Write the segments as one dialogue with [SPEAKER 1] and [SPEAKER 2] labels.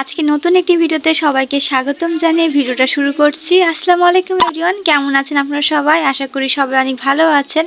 [SPEAKER 1] আজকে নতুন একটি ভিডিওতে সবাইকে স্বাগতম জানিয়ে ভিডিওটা শুরু করছি। আসসালামু আলাইকুম এভরিওয়ান, কেমন আছেন আপনারা সবাই? আশা করি সবাই অনেক ভালো আছেন।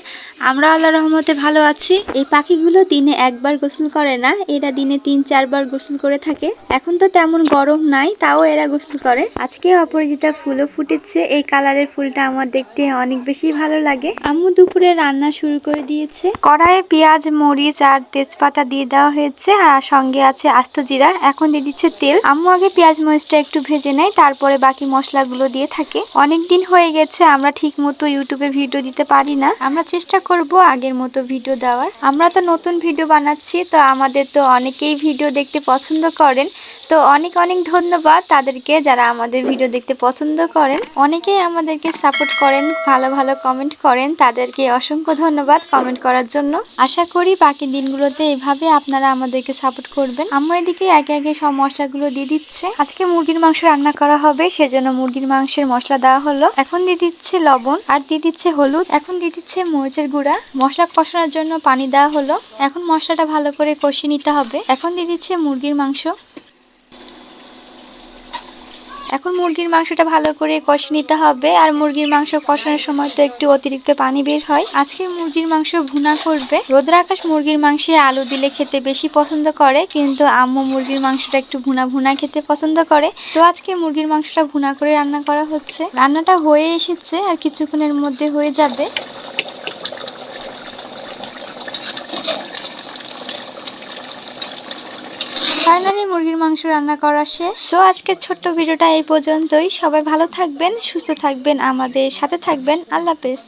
[SPEAKER 1] আমরা আল্লাহ রহমতে ভালো আছি। এই পাখিগুলো দিনে একবার গোসল করে না, এরা দিনে তিন, চারবার গোসল করে থাকে। এখন তো তেমন গরম নাই, তাও এরা গোসল করে। আজকে অপরাজিতা ফুলও ফুটেছে। এই কালারের ফুলটা আমার দেখতে অনেক বেশি ভালো লাগে। আম্মু দুপুরে রান্না শুরু করে দিয়েছে। কড়াইয়ে পেঁয়াজ, মরিচ আর তেজপাতা দিয়ে দেওয়া হয়েছে। আর সঙ্গে আছে আস্ত জিরা। এখন দিয়ে দিচ্ছে তেল। আম্মু আগে পেঁয়াজ মরিচটা একটু ভেজে নেয়, তারপরে বাকি মশলাগুলো দিয়ে থাকে। অনেক দিন হয়ে গেছে, আমরা ঠিক মতো ইউটিউবে ভিডিও দিতে পারি না। আমরা চেষ্টা করব আগের মতো ভিডিও দেওয়ার। আমরা তো নতুন ভিডিও বানাচ্ছি, তো আমাদের তো অনেকেই ভিডিও দেখতে পছন্দ করেন। তো অনেক অনেক ধন্যবাদ তাদেরকে যারা আমাদের ভিডিও দেখতে পছন্দ করেন। অনেকেই আমাদেরকে সাপোর্ট করেন, ভালো ভালো কমেন্ট করেন। তাদেরকে অসংখ্য ধন্যবাদ কমেন্ট করার জন্য। আশা করি বাকি দিনগুলোতে এভাবে আপনারা আমাদেরকে সাপোর্ট করবেন। আমরা এদিকে একে একে সব মশলাগুলো দিয়ে দিচ্ছে। আজকে মুরগির মাংস রান্না করা হবে, সেজন্য মুরগির মাংসের মশলা দেওয়া হলো। এখন দিয়ে দিচ্ছে লবণ আর দিয়ে দিচ্ছে হলুদ। এখন দিয়ে দিচ্ছে মরিচের গুঁড়া। মশলা কষানোর জন্য পানি দেওয়া হলো। এখন মশলাটা ভালো করে কষিয়ে নিতে হবে। এখন দিয়ে দিচ্ছে মুরগির মাংস। এখন মুরগির মাংসটা ভালো করে কষে নিতে হবে। আর মুরগির মাংস কষানোর সময় তো একটু অতিরিক্ত পানি বের হয়। আজকে মুরগির মাংস ভুনা করবে। রোদ্র আকাশ মুরগির মাংসে আলু দিলে খেতে বেশি পছন্দ করে, কিন্তু আম্মু মুরগির মাংসটা একটু ভুনা ভুনা খেতে পছন্দ করে। তো আজকে মুরগির মাংসটা ভুনা করে রান্না করা হচ্ছে। রান্নাটা হয়ে এসেছে আর কিছুক্ষণের মধ্যে হয়ে যাবে। ফাইনালি মুরগির মাংস রান্না করা শেষ। সো আজকের ছোট্ট ভিডিওটা এই পর্যন্তই। সবাই ভালো থাকবেন, সুস্থ থাকবেন, আমাদের সাথে থাকবেন। আল্লাহ হাফেজ।